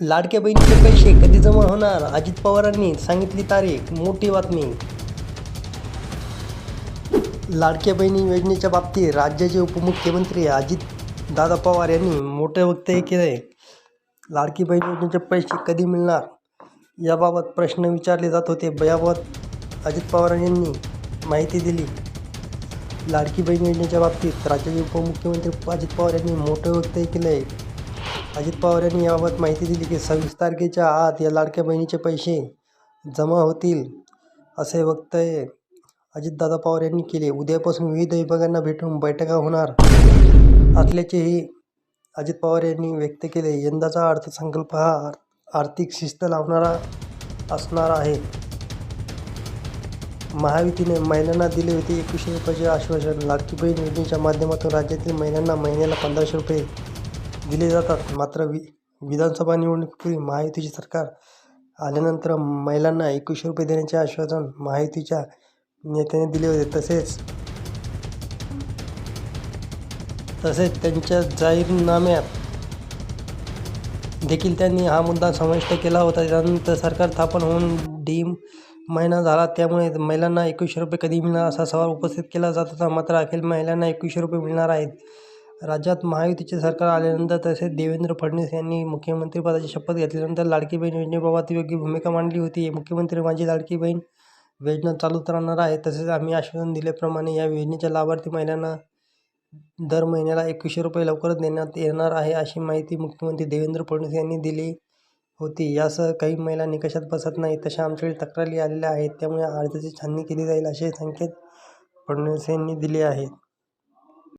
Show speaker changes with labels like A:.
A: लाडक्या बहिणीचे पैसे कधी जमा होणार? अजित पवारांनी सांगितली तारीख मोठी बातमी. लाडक्या बहिणी योजनेच्या बाबतीत राज्याचे उपमुख्यमंत्री अजित दादा पवार यांनी मोठे वक्तव्य केले. लाडकी बहीण योजनेचे पैसे कधी मिळणार? याबाबत प्रश्न विचारले जात होते. याबाबत अजित पवार यांनी माहिती दिली. लाडकी बहीण योजनेच्या बाबतीत राज्याचे उपमुख्यमंत्री अजित पवार यांनी मोठे वक्तव्य केले. आहे अजित पवार यांनी याबाबत माहिती दिली की सव्वीस तारखेच्या आत या लाडक्या बहिणीचे पैसे जमा होतील असे वक्तव्य अजितदादा पवार यांनी केले. उद्यापासून विविध विभागांना भेटून बैठका होणार असल्याचेही अजित पवार यांनी व्यक्त केले. यंदाचा अर्थसंकल्प हा आर्थिक शिस्त लावणारा असणार आहे. महायुतीने महिलांना दिले होते एकवीसशे रुपयाचे आश्वासन. लाडकी बहीण योजनेच्या माध्यमातून राज्यातील महिलांना महिन्याला पंधराशे रुपये दिले जातात. मात्र वि विधानसभा निवडणुकीपूर्वी महायुतीचे सरकार आल्यानंतर महिलांना एकवीसशे रुपये देण्याचे आश्वासन महायुतीच्या नेत्याने दिले होते. तसेच तसेच त्यांच्या जाहीरनाम्यात देखील त्यांनी हा मुद्दा समाविष्ट केला होता. त्यानंतर सरकार स्थापन होऊन डीम महिना झाला. त्यामुळे महिलांना एकवीसशे रुपये कधी मिळणार असा सवाल उपस्थित केला जात होता. मात्र अखेर महिलांना एकवीसशे रुपये मिळणार आहेत. राज्यात महायुतीचे सरकार आल्यानंतर तसेच देवेंद्र फडणवीस यांनी मुख्यमंत्रीपदाची शपथ घेतल्यानंतर लाडकी बहीण योजनेबाबत योग्य भूमिका मांडली होती. मुख्यमंत्री माझी लाडकी बहीण योजना चालूच राहणार आहे. तसेच आम्ही आश्वासन दिल्याप्रमाणे या योजनेच्या लाभार्थी महिलांना दर महिन्याला एकवीसशे रुपये लवकरच देण्यात येणार आहे अशी माहिती मुख्यमंत्री देवेंद्र फडणवीस यांनी दिली होती. यासह काही महिला निकषात बसत नाही तशा आमच्याकडे तक्रारी आलेल्या आहेत. त्यामुळे अर्जाची छाननी केली जाईल असे संकेत फडणवीस यांनी दिले आहेत.